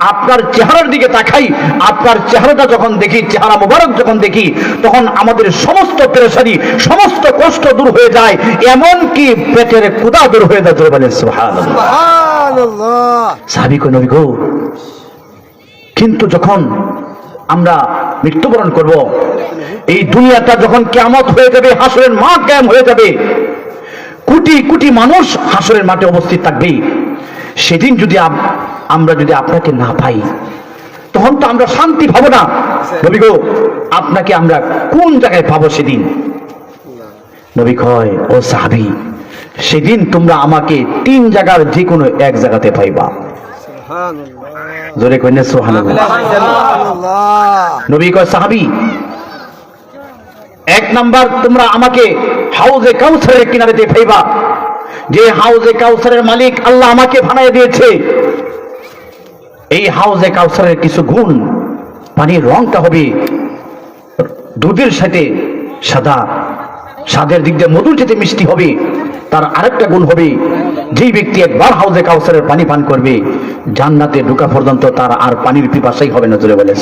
আপনার চেহারার দিকে তাকাই আপনার চেহারাটা যখন দেখি চেহারা মোবারক যখন দেখি তখন আমাদের সমস্ত পেরেশানি সমস্ত কষ্ট দূর হয়ে যায় এমন কি পেটের কুদা দূর হয়ে যায় বলেন সুবহানাল্লাহ। সুবহানাল্লাহ। সাহাবি কই নবী গো কিন্তু যখন আমরা মৃত্যুবরণ করব এই দুনিয়াটা যখন কেমত হয়ে যাবে হাসরের মাঠ ক্যাম হয়ে যাবে কোটি কোটি মানুষ হাসরের মাঠে উপস্থিত থাকবে। সেদিন যদি আমরা যদি আপনাকে না পাই, তখন তো আমরা শান্তি পাবো না। নবী গো, আপনাকে আমরা কোন জায়গায় পাবো সেদিন? নবী কয়, ও সাহাবি, সেদিন তোমরা আমাকে তিন জায়গার যে কোনো এক জায়গাতে পাইবা। জোরে কইনে নবী কয়, সাহাবি, এক নাম্বার তোমরা আমাকে হাউজে কাউসারের কিনারেতে পাইবা। যে হাউজে কাউসারের মালিক আল্লাহ আমাকে বানায় দিয়েছে এই হাউজে কাউসারের কিছু গুণ, পানির রংটা হবে দুধের সাথে সাদা। স্বাদের দিক দিয়ে মধুর যেতে মিষ্টি হবে, তার আরেকটা গুণ হবে, যেই ব্যক্তি একবার হাউজে কাউসারের পানি পান করবে, জান্নাতে ঢোকা পর্যন্ত তার আর পানির পিপাসাই হবে না, জোরে বলে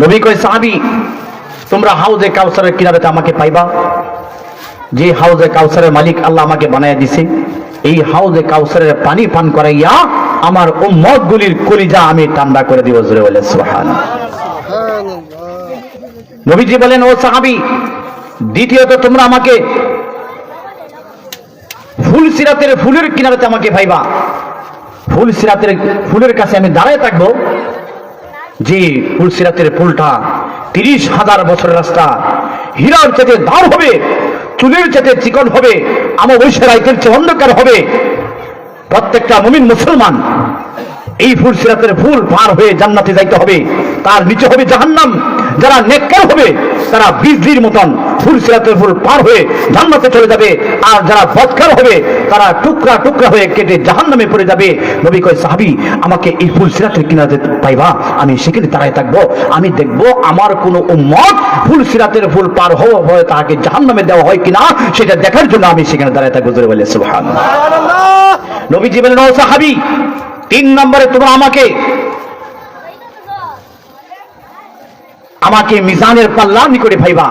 নবী কয়, সাহাবি, তোমরা হাউজে কাউসারের কিনারেতে আমাকে পাইবা? যে হাউজে কাউসারের মালিক আল্লাহ আমাকে বানায় দিছে এই হাউজে কাউসারের পানি পান করাইয়া আমার উম্মত গুলির কলিজা আমি ঠান্ডা করে দিব, জোরে বলে সুবহানাল্লাহ। নবীজি বলেন, ও সাহাবি, দ্বিতীয়ত তোমরা আমাকে ফুল সিরাতের ফুলের কিনারাতে আমাকে ভাইবা। ফুল সিরাতের ফুলের কাছে আমি দাঁড়ায় থাকব। যে ফুল সিরাতের ফুলটা তিরিশ হাজার বছরের রাস্তা, হীরার চেতে দাম হবে চুলের চেতে চিকন হবে আমার বৈশের আইতের চেয়ে অন্ধকার হবে। প্রত্যেকটা মুমিন মুসলমান, এই ফুল সিরাতের ফুল পার হয়ে জান্নাতে যাইতে হবে। তার নিচে হবে জাহান্নাম। যারা নেককার হবে, তারা বিজলির মতন ফুল সিরাতের ফুল পার হয়ে জান্নাতে চলে যাবে। আর যারা বদকার হবে, তারা টুকরা টুকরা হয়ে কেটে জাহান্নামে পড়ে যাবে। নবী কয়, সাহাবি, আমাকে এই ফুল সিরাতের কিনারে পাইবা? আমি সেখানে দাঁড়ায় থাকব। আমি দেখব আমার কোনো উম্মত ফুল সিরাতের ফুল পার হওয়া হয়, তাকে জাহান্নামে দেওয়া হয় কিনা, সেটা দেখার জন্য আমি সেখানে দাঁড়ায় থাকব। জোরে বলে, সুবহানাল্লাহ। নবীজি বলেন, ও সাহাবি, তিন নম্বরে তোমরা আমাকে আমাকে মিজানের পাল্লার নিকটে ভাইবা।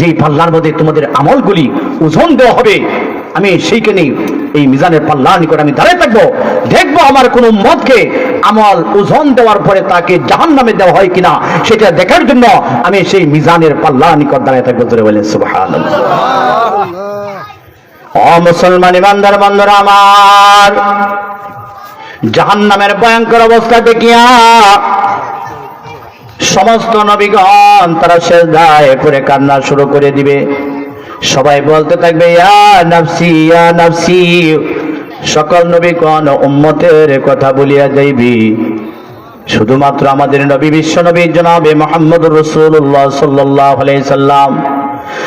যেই পাল্লার মধ্যে তোমাদের আমলগুলি ওজন দেওয়া হবে, আমি সেইখানে এই মিজানের পাল্লার নিকট আমি দাঁড়িয়ে থাকব। দেখব আমার কোন মতকে আমল ওজন দেওয়ার পরে তাকে জাহান নামে দেওয়া হয় কিনা, সেটা দেখার জন্য আমি সেই মিজানের পাল্লার নিকট দাঁড়িয়ে থাকব ধরে বলেন, সুবহানাল্লাহ। ও মুসলমান ইমানদার বন্ধুরা আমার জাহান নামের ভয়ঙ্কর অবস্থা দেখিয়া সমস্ত নবীগণ, তারা শেষ দায় করে কান্না শুরু করে দিবে। সবাই বলতে থাকবে, ইয়া নাফসি ইয়া নাফসি। সকল নবীগণ উম্মতের কথা বলিয়া যাইবি। শুধুমাত্র আমাদের নবী, বিশ্ব নবী জনাবে মোহাম্মদ রসুল্লাহ সাল্লাহ সাল্লাম।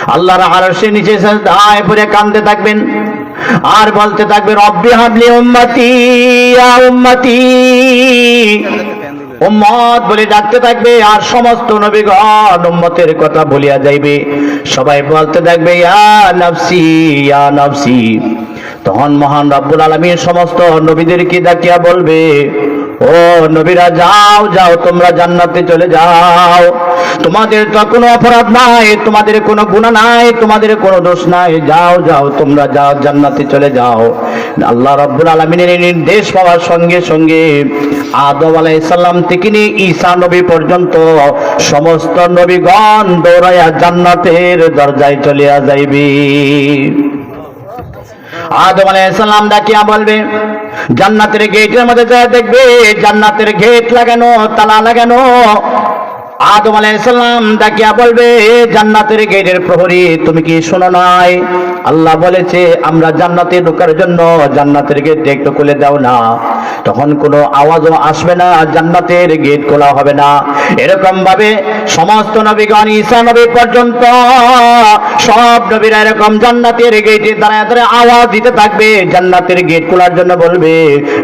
আল্লাহর আরশে নিচে দায় পরে কান্দতে থাকবেন। আর বলতে থাকবে, রব্বি হাবলি উম্মতি, ইয়া উম্মতি। উম্মত বলে ডাকতে থাকবে আর সমস্ত নবীগণ উম্মতের কথা বলিয়া যাইবে। সবাই বলতে থাকবে, ইয়া নফসি ইয়া নফসি। তখন মহান রব্বুল আলমীর সমস্ত নবীদেরকে ডাকিয়া বলবে, ও নবীরা, যাও যাও, তোমরা জান্নাতে চলে যাও। তোমাদের তো কোনো অপরাধ নাই, তোমাদের কোনো গুণা নাই, তোমাদের কোনো দোষ নাই। যাও যাও, তোমরা যাও, জান্নাতে চলে যাও। আল্লাহ রব্বুল আলমিনের নির্দেশ পাওয়ার সঙ্গে সঙ্গে আদম আলাইসাল্লাম থেকে নিয়ে ঈসা নবী পর্যন্ত সমস্ত নবীগণ দৌড়াইয়া জান্নাতের দরজায় চলিয়া যাইবি। আদম আলাইসাল্লাম ডাকিয়া বলবে, জান্নাতের গেটের মধ্যে যা দেখবে, জান্নাতের গেট লাগানো, তালা লাগানো আদম আলাইসাল্লাম ডাকিয়া বলবে জান্নাতের গেটের প্রহরী, তুমি কি শোনো নাই? আল্লাহ বলেছে, আমরা জান্নাতে ঢোকার জন্য জান্নাতের গেট একটু খুলে দাও না। তখন কোনো আওয়াজও আসবে না, জান্নাতের গেট খোলা হবে না। এরকম ভাবে সমস্ত নবীগণ, ঈসা নবী পর্যন্ত সব নবীরা এরকম জান্নাতের গেটে দাঁড়ায় দাঁড়ায় আওয়াজ দিতে থাকবে। জান্নাতের গেট খোলার জন্য বলবে,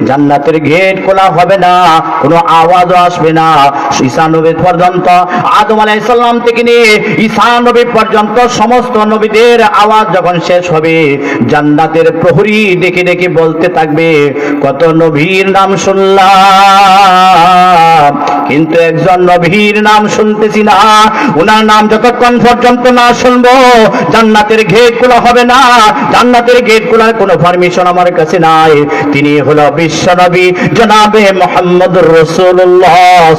জান্নাতের গেট খোলা হবে না, কোনো আওয়াজও আসবে না। ঈসা নবী পর্যন্ত পর্যন্ত, আদম আলাইসাল্লাম থেকে নিয়ে ঈসা নবী পর্যন্ত সমস্ত নবীদের আওয়াজ যখন শেষ হবে, জান্নাতের প্রহরী ডেকে ডেকে বলতে থাকবে, কত নবীর নাম শুনলাম, কিন্তু একজন নবীর নাম শুনতেছি না। ওনার নাম যতক্ষণ পর্যন্ত না শুনব, জান্নাতের গেট খোলা হবে না। জান্নাতের গেট খোলার কোনো পারমিশন আমার কাছে নাই। তিনি হলো বিশ্ব নবী, জনাবে মোহাম্মদ রসুল্লাহ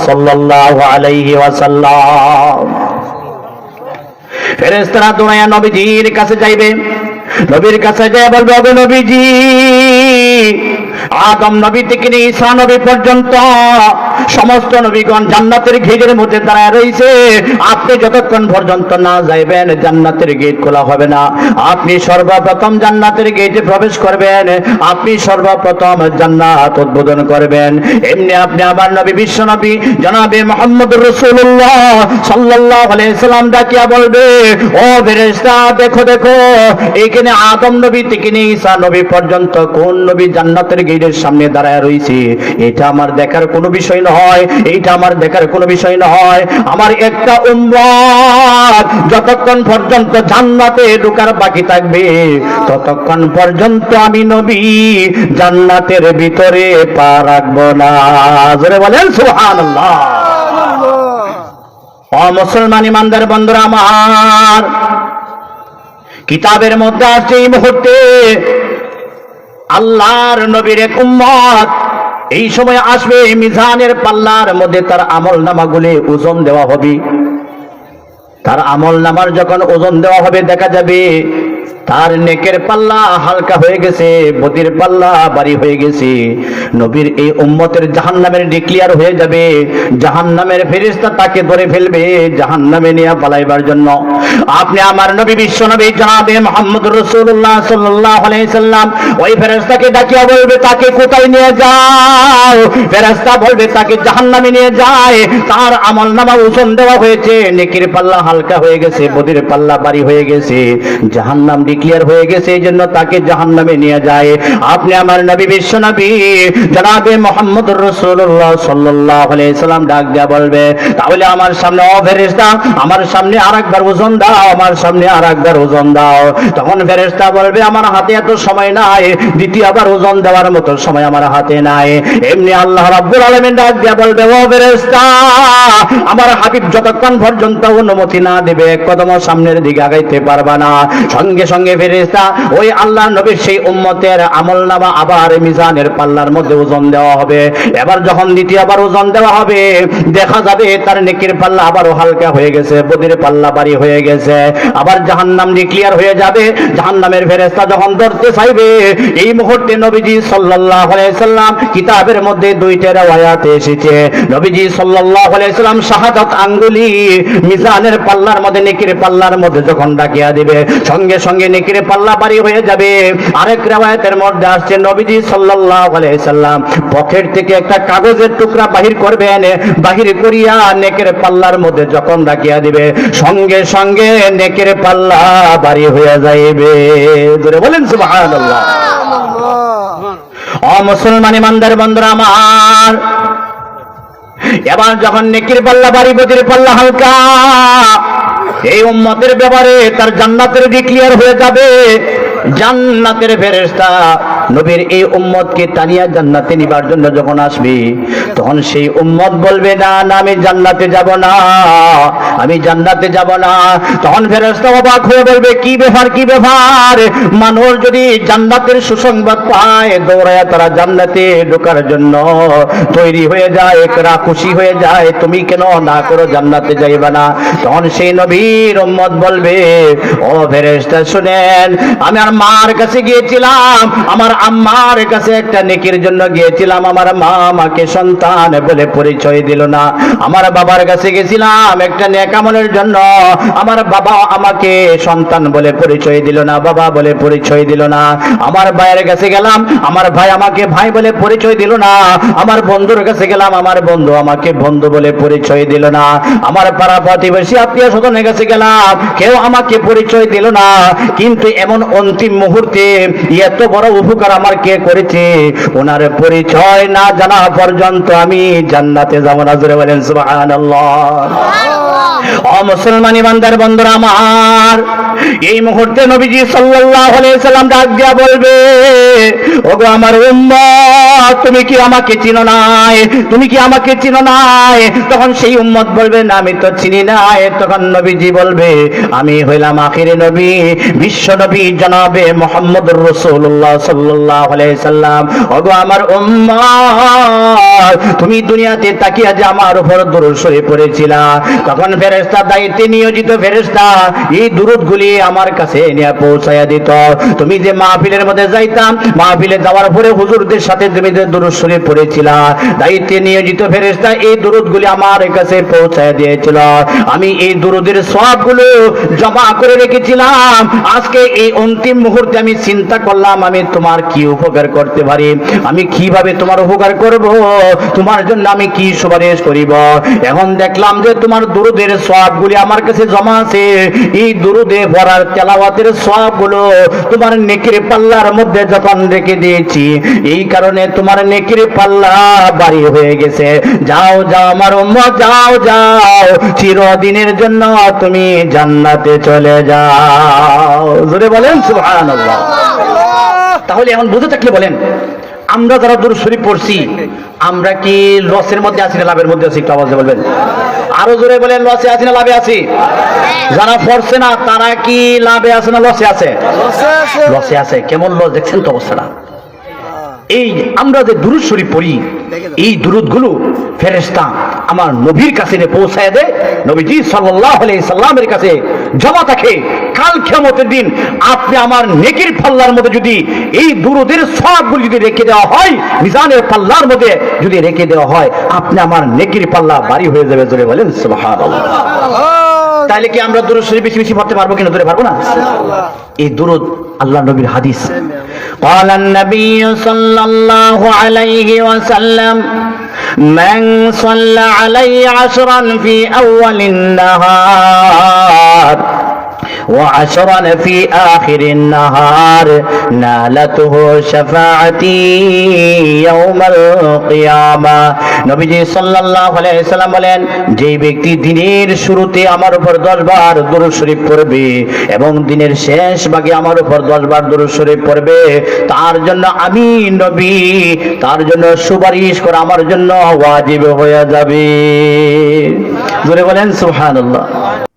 সাল্লাল্লাহু আলাইহি ওয়াসাল্লাম। ফেরেস্তারা দৌড়াইয়া নবীজির কাছে যাইবে। নবীর কাছে যায় বলবে ওগো নবীজি আদম নবী থেকে নিয়ে ঈসা নবী পর্যন্ত সমস্ত নবীগণ জান্নাতের গেটের মধ্যে দাঁড়ায় রয়েছে আপনি যতক্ষণ পর্যন্ত না যাইবেন, জান্নাতের গেট খোলা হবে না। আপনি সর্বপ্রথম জান্নাতের গেটে প্রবেশ করবেন। আপনি সর্বপ্রথম জান্নাত উদ্বোধন করবেন। এমনি আপনি আবার নবী, বিশ্ব নবী, জনাবে মোহাম্মদ রসুল্লাহ সাল্লাহ আলাইসাল্লাম ডাকিয়া বলবে, ও ফেরেশতা, দেখো দেখো, এখানে আদম নবী থেকে নিয়ে ঈসা নবী পর্যন্ত কোন নবী জান্নাতের গেটের সামনে দাঁড়ায় রয়েছে এটা আমার দেখার কোনো বিষয় নয়, এইটা আমার দেখার কোনো বিষয় নয়। আমার একটা উম্মত, যতক্ষণ পর্যন্ত জান্নাতে ঢোকার বাকি থাকবে, ততক্ষণ পর্যন্ত আমি নবী, জান্নাতের ভিতরে পা রাখব না। জোরে বলেন, সুবহানাল্লাহ। মুসলমান ইমানদার বন্ধুরা আমার, কিতাবের মধ্যে আছে এই মুহূর্তে আল্লাহর নবীর এক উম্মত। এই সময় আসবে মিজানের পাল্লার মধ্যে তার আমল নামাগুলি ওজন দেওয়া হবে। তার আমল নামার যখন ওজন দেওয়া হবে, দেখা যাবে তার নেকের পাল্লা হালকা হয়ে গেছে, বদির পাল্লা বাড়ি হয়ে গেছে। নবীর এই উম্মতের জাহান নামের ডিক্লিয়ার হয়ে যাবে। জাহান নামের ফেরিস্তা তাকে ধরে ফেলবে জাহান নামে নিয়ে পালাইবার জন্য। আপনি আমার নবী, বিশ্ব নবী, জানাবে মোহাম্মদ রসুল্লাহ সাল্লাহ আলাইসাল্লাম ওই ফেরেস্তাকে ডাকিয়া বলবে, তাকে কোথায় নিয়ে যাও? ফেরেস্তা বলবে, তাকে জাহান নামে নিয়ে যায়। তার আমল নামা ওজন দেওয়া হয়েছে, নেকির পাল্লা হালকা হয়ে গেছে, বদির পাল্লা বাড়ি হয়ে গেছে। জাহান নাম ডিক্লিয়ার হয়ে গেছে, এই জন্য তাকে জাহান নামে নিয়ে যায়। আপনি আমার নবী, বিশ্ব নবী, জনাবে মোহাম্মদ রসুল্লাহ সাল্লাহ সাল্লাম ডাক দেয়া বলবে, তাহলে আমার সামনে ও ফেরেস্তা আমার সামনে আর একবার ওজন দাও, আমার সামনে আর একবার ওজন দাও। তখন ফেরেস্তা বলবে, আমার হাতে এত সময় নাই, দ্বিতীয়বার ওজন দেওয়ার মতো সময় আমার হাতে নাই। এমনি আল্লাহ রাব্বুল আলামিন ডাক দিয়া বলবে, ও ফেরেস্তা আমার হাবিব যতক্ষণ পর্যন্ত অনুমতি না দেবে কদম সামনের দিকে আগাইতে পারবা না। সঙ্গে সঙ্গে ফেরেস্তা ওই আল্লাহ নবীর সেই উম্মতের আমল নামা আবার মিজানের পাল্লার মধ্যে ওজন দেওয়া হবে। এবার যখন দ্বিতীয়বার ওজন দেওয়া হবে, দেখা যাবে তার নেকির পাল্লা আবারও হালকা হয়ে গেছে, বদির পাল্লা বাড়ি হয়ে গেছে। আবার জাহান্নাম ক্লিয়ার হয়ে যাবে, জাহান্নামের ফেরেস্তা যখন ধরতে চাইবে, এই মুহূর্তে নবীজি সাল্লাল্লাহু আলাইহি সাল্লাম কিতাবের মধ্যে দুইটা রাওয়ায়াত এসেছে। নবীজি সাল্লাল্লাহু আলাইহি সাল্লাম শাহাদাত আঙ্গুলি মিজানের পাল্লার মধ্যে, নেকির পাল্লার মধ্যে যখন ডাকিয়া দিবে, সঙ্গে সঙ্গে নেকির পাল্লা বাড়ি হয়ে যাবে। আরেক রাওয়ায়াতের মধ্যে আসছে নবীজি সাল্লাল্লাহু আলাইহি সাল্লাম। পকেট থেকে একটা কাগজের টুকরা বাহির করবেন বাহির করিয়া নেকের পাল্লার মধ্যে যখন ডাকিয়া দিবে। সঙ্গে সঙ্গে নেকের পাল্লা বাড়ি হয়ে যাইবে। ধরে বলেন সুবহানাল্লাহ। ও মুসলমান ইমানদার বন্ধুরা আমার এবার যখন নেকির পাল্লা বাড়ি বদির পাল্লা হালকা এই উম্মতের ব্যাপারে তার জান্নাতের ডিক্লিয়ার হয়ে যাবে। জান্নাতের ফেরেশতা নবীর এই উম্মতকে টানিয়া জান্নাতে নিবার জন্য যখন আসবে, তখন সেই উম্মত বলবে, না না, আমি জান্নাতে যাব না, আমি জান্নাতে যাব না। তখন ফেরেশতা অবাক হয়ে বলবে, কি ব্যাপার কি ব্যাপার? মানুষ যদি জান্নাতের সুসংবাদ পায় দৌড়ায় তারা জান্নাতে ঢোকার জন্য তৈরি হয়ে যায় একরা খুশি হয়ে যায়, তুমি কেন না করো জান্নাতে যাইবা না? তখন সেই নবীর উম্মত বলবে, ও ফেরেশতা, শুনেন, আমি আর মার কাছে গিয়েছিলাম, আমার আম্মার কাছে একটা নেকির জন্য গিয়েছিলাম। আমার মা আমাকে সন্তান বলে পরিচয় দিল না। আমার বাবার কাছে গেছিলাম একটা নেকামলের জন্য। আমার বাবা আমাকে সন্তান বলে পরিচয় দিল না, বাবা বলে পরিচয় দিল না। আমার ভাইয়ের কাছে গেলাম। আমার ভাই আমাকে ভাই বলে পরিচয় দিল না। আমার বন্ধুর কাছে গেলাম। আমার বন্ধু আমাকে বন্ধু বলে পরিচয় দিল না। আমার পাড়া প্রতিবেশী আত্মীয় স্বজনের কাছে গেলাম। কেউ আমাকে পরিচয় দিল না। কিন্তু এমন অন্তিম মুহূর্তে এত বড় উপকার উপকার আমার কে করেছে? ওনার পরিচয় না জানা পর্যন্ত আমি জান্নাতে যাব না জোরে বলেন সুবহানাল্লাহ। মুসলমানি বান্দার বন্ধুরা আমার এই মুহূর্তে নবীজি সাল্লাল্লাহু আলাইহি সাল্লাম ডাক দিয়া বলবে ওগো আমার উম্মত তুমি কি আমাকে চিনো নাই? তুমি কি আমাকে চিনো নাই? তখন সেই উম্মত বলবে না আমি তো চিনি নাই তখন নবীজি বলবে আমি হইলাম আখিরে নবী বিশ্ব নবী জনাবে মোহাম্মদুর রাসূলুল্লাহ সাল্লাল্লাহু সাল্লাম। আমার তুমি দুনিয়াতে তাকিয়া যে আমার উপর তখন দায়িত্বে নিয়োজিত ফেরেশতা এই দুরুদগুলি আমার কাছে নিয়ে দিত। তুমি যে মাহফিলের মধ্যে যাইতাম মাহফিলে যাওয়ার পরে হুজুরদের সাথে তুমি যে দায়িত্বে নিয়োজিত এই আমার কাছে দিয়েছিল। আমি এই দুরুদের সবগুলো জমা করে রেখেছিলাম। আজকে এই অন্তিম মুহূর্তে আমি চিন্তা করলাম, আমি তোমার কি উপকার করতে পারি? আমি কীভাবে তোমার উপকার করব? তোমার জন্য আমি কি সুপারিশ করিব? এখন দেখলাম যে তোমার দুরুদের সবগুলি আমার কাছে জমা আছে। এই দুরুদে পড়ার তেলাওয়াতের সবগুলো তোমার নেকির পাল্লার মধ্যে যখন রেখে দিয়েছি, এই কারণে তোমার নেকির পাল্লা বাড়ি হয়ে গেছে। যাও যাও, আমার উম্মত, যাও যাও। চিরদিনের জন্য তুমি জান্নাতে চলে যাও। জোরে বলেন, সুবহানাল্লাহ। তাহলে এখন বুঝে থাকলে বলেন আমরা যারা দূর শরীফ পড়ছি আমরা কি লসের মধ্যে আছি না লাভের মধ্যে আছি একটু আওয়াজে বলবেন? আরও জোরে বলেন লসে আছি না লাভে আছি? যারা পড়ছে না তারা কি লাভে আছে না লসে আছে? লসে আছে। লসে আছে। কেমন লস দেখছেন তো অবস্থাটা? এই আমরা যে দুরুদ শরীফ পড়ি এই দুরুদগুলো ফেরেস্তা আমার নবীর কাছে পৌঁছায় দেয়। নবীজি সাল্লাহ সাল্লামের কাছে জমা থাকে কাল কিয়ামতের দিন আপনি আমার নেকির পাল্লার মধ্যে যদি এই দুরুদের সবগুলো যদি রেখে দেওয়া হয় মিজানের পাল্লার মধ্যে যদি রেখে দেওয়া হয় আপনি আমার নেকির পাল্লা বাড়ি হয়ে যাবে জোরে বলেন সুবহানাল্লাহ তাহলে কি আমরা দুরুদ শরীফ বেশি বেশি পড়তে পারবো কিনা ধরে পারবো না এই দুরুদ আল্লাহ নবীর হাদিস قال النبي صلى الله عليه وسلم من صلى علي عشرا في أول النهار. وعشرا في آخر النهار نالته شفاعتي يوم القيامة নবীজি সাল্লাল্লাহু আলাইহি সাল্লাম বলেন যে ব্যক্তি দিনের শুরুতে আমার উপর দশ বার দুরূদ শরীফ পড়বে এবং দিনের শেষ ভাগে আমার উপর দশ বার দুরূদ শরীফ পড়বে তার জন্য আমি নবী তার জন্য সুপারিশ করা আমার জন্য ওয়াজিব হয়ে যাবে জোরে বলেন সুবহানাল্লাহ